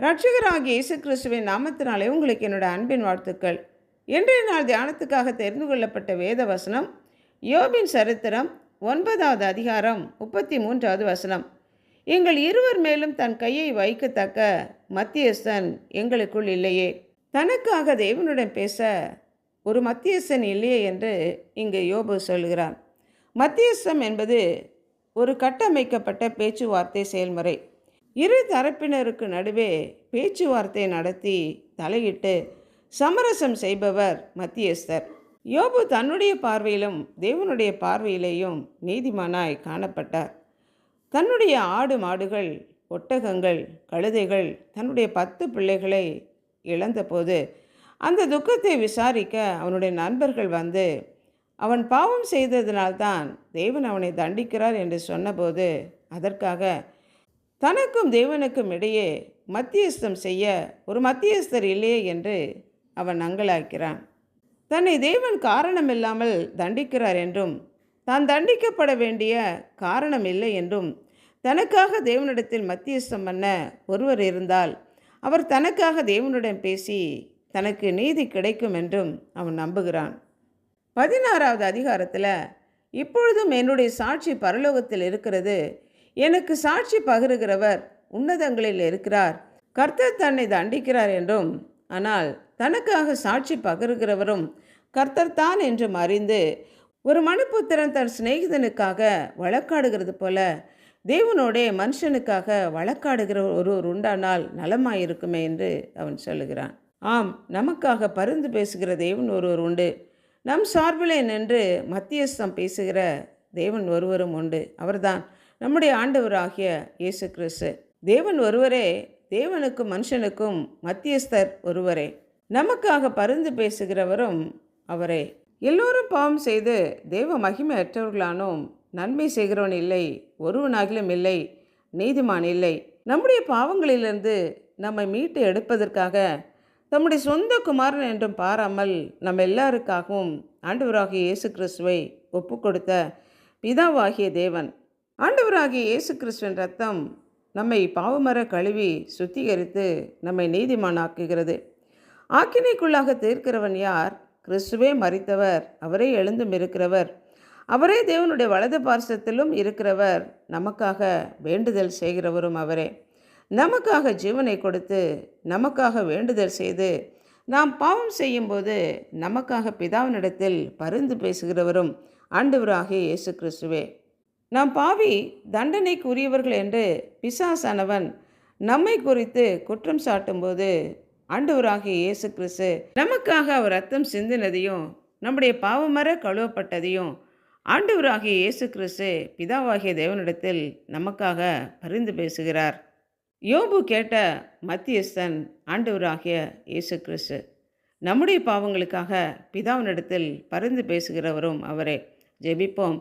ரட்சகராகிய இயேசு கிறிஸ்துவின் நாமத்தினாலே உங்களுக்கு என்னோட அன்பின் வாழ்த்துக்கள். இன்றைய நாள் தியானத்துக்காக தெரிந்து கொள்ளப்பட்ட வேத வசனம் யோபின் சரித்திரம் ஒன்பதாவது அதிகாரம் முப்பத்தி மூன்றாவது வசனம். எங்கள் இருவர் மேலும் தன் கையை வைக்கத்தக்க மத்தியஸ்தன் எங்களுக்குள் இல்லையே. தனக்காக தேவனுடன் பேச ஒரு மத்தியஸ்தன் இல்லையே என்று இங்கு யோபு சொல்கிறான் மத்தியஸ்தம் என்பது ஒரு கட்டமைக்கப்பட்ட பேச்சுவார்த்தை செயல்முறை. இரு தரப்பினருக்கு நடுவே பேச்சுவார்த்தை நடத்தி தலையிட்டு சமரசம் செய்பவர் மத்தியஸ்தர். யோபு தன்னுடைய பார்வையிலும் தேவனுடைய பார்வையிலேயும் நீதிமானாய் காணப்பட்டார். தன்னுடைய ஆடு மாடுகள் ஒட்டகங்கள் கழுதைகள் தன்னுடைய பத்து பிள்ளைகளை இழந்தபோது அந்த துக்கத்தை விசாரிக்க அவனுடைய நண்பர்கள் வந்து அவன் பாவம் செய்ததினால்தான் தேவன் அவனை தண்டிக்கிறார் என்று சொன்னபோது அதற்காக தனக்கும் தேவனுக்கும் இடையே மத்தியஸ்தம் செய்ய ஒரு மத்தியஸ்தர் இல்லையே என்று அவன் அங்கலாக்கிறான். தன்னை தேவன் காரணமில்லாமல் தண்டிக்கிறார் என்றும் தான் தண்டிக்கப்பட வேண்டிய காரணம் இல்லை என்றும் தனக்காக தேவனிடத்தில் மத்தியஸ்தம் பண்ண ஒருவர் இருந்தால் அவர் தனக்காக தேவனுடன் பேசி தனக்கு நீதி கிடைக்கும் என்றும் அவன் நம்புகிறான். பதினாறாவது அதிகாரத்தில் இப்பொழுதும் என்னுடைய சாட்சி பரலோகத்தில் இருக்கிறது. எனக்கு சாட்சி பகிருகிறவர் உன்னதங்களில் இருக்கிறார். கர்த்தர் தன்னை தண்டிக்கிறார் என்றும் ஆனால் தனக்காக சாட்சி பகிர்கிறவரும் கர்த்தர் தான் என்றும் அறிந்து ஒரு மனுப்புத்திரன் தன் சிநேகிதனுக்காக வழக்காடுகிறது போல தேவனோடே மனுஷனுக்காக வழக்காடுகிற ஒருவர் உண்டானால் நலமாயிருக்குமே என்று அவன் சொல்லுகிறான். ஆம் நமக்காக பருந்து பேசுகிற தேவன் ஒருவர் உண்டு. நம் சார்பிலே நின்று மத்தியஸ்தம் பேசுகிற தேவன் ஒருவரும் உண்டு. அவர்தான் நம்முடைய ஆண்டவராகிய இயேசு கிறிஸ்து. தேவன் ஒருவரே தேவனுக்கும் மனுஷனுக்கும் மத்தியஸ்தர் ஒருவரே. நமக்காக பரிந்து பேசுகிறவரும் அவரே. எல்லோரும் பாவம் செய்து தேவ மகிமையற்றவர்களானோம். நன்மை செய்கிறவன் இல்லை ஒருவனாகிலும் இல்லை நீதிமான் இல்லை. நம்முடைய பாவங்களிலிருந்து நம்மை மீட்டு எடுப்பதற்காக தம்முடைய சொந்த குமாரன் என்றும் பாராமல் நம்ம எல்லாருக்காகவும் ஆண்டவராகிய இயேசு கிறிஸ்துவை ஒப்பு கொடுத்த பிதாவாகிய தேவன். ஆண்டவராகிய இயேசு கிறிஸ்துவின் ரத்தம் நம்மை பாவமர கழுவி சுத்திகரித்து நம்மை நீதிமானாக்குகிறது. ஆக்கினைக்குள்ளாக தீர்க்கிறவன் யார்? கிறிஸ்துவே மறித்தவர் அவரே எழுந்தும் இருக்கிறவர் அவரே தேவனுடைய வலது பார்சத்திலும் இருக்கிறவர் நமக்காக வேண்டுதல் செய்கிறவரும் அவரே. நமக்காக ஜீவனை கொடுத்து நமக்காக வேண்டுதல் செய்து நாம் பாவம் செய்யும்போது நமக்காக பிதாவினிடத்தில் பரிந்து பேசுகிறவரும் ஆண்டவராகிய இயேசு கிறிஸ்துவே நாம் பாவி தண்டனைக்குரியவர்கள் என்று பிசாசானவன் நம்மை குறித்து குற்றம் சாட்டும்போது ஆண்டவராகிய இயேசு கிறிஸ்து நமக்காக அவர் ரத்தம் சிந்தினதையும் நம்முடைய பாவமர கழுவப்பட்டதையும் ஆண்டவராகிய இயேசு கிறிஸ்து பிதாவாகிய தேவனிடத்தில் நமக்காக பரிந்து பேசுகிறார். யோபு கேட்ட மத்தியஸ்தன் ஆண்டவராகிய இயேசு கிறிஸ்து நம்முடைய பாவங்களுக்காக பிதாவினிடத்தில் பரிந்து பேசுகிறவரும் அவரே. ஜெபிப்போம்.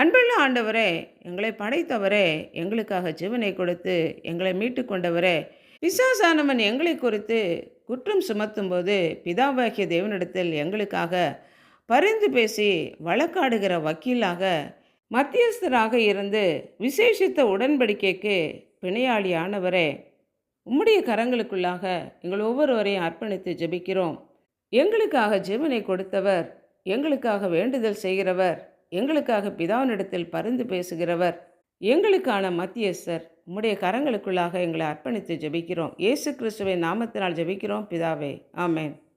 அன்புள்ள ஆண்டவரே எங்களை படைத்தவரே எங்களுக்காக ஜீவனை கொடுத்து எங்களை மீட்டு கொண்டவரே பிசாசானவன் எங்களை குறித்து குற்றம் சுமத்தும் போது பிதாவாகிய தேவனிடத்தில் எங்களுக்காக பரிந்து பேசி வழக்காடுகிற வக்கீலாக மத்தியஸ்தராக இருந்து விசேஷித்த உடன்படிக்கைக்கு பிணையாளியானவரே. உம்முடைய கரங்களுக்குள்ளாக எங்கள் ஒவ்வொருவரையும் அர்ப்பணித்து ஜெபிக்கிறோம். எங்களுக்காக ஜீவனை கொடுத்தவர் எங்களுக்காக வேண்டுதல் செய்கிறவர். எங்களுக்காக பிதாவினிடத்தில் பரிந்து பேசுகிறவர். எங்களுக்கான மத்தியஸ்தர். உம்முடைய கரங்களுக்குள்ளாக எங்களை அர்ப்பணித்து ஜெபிக்கிறோம். இயேசு கிறிஸ்துவை நாமத்தினால் ஜெபிக்கிறோம். பிதாவே ஆமேன்.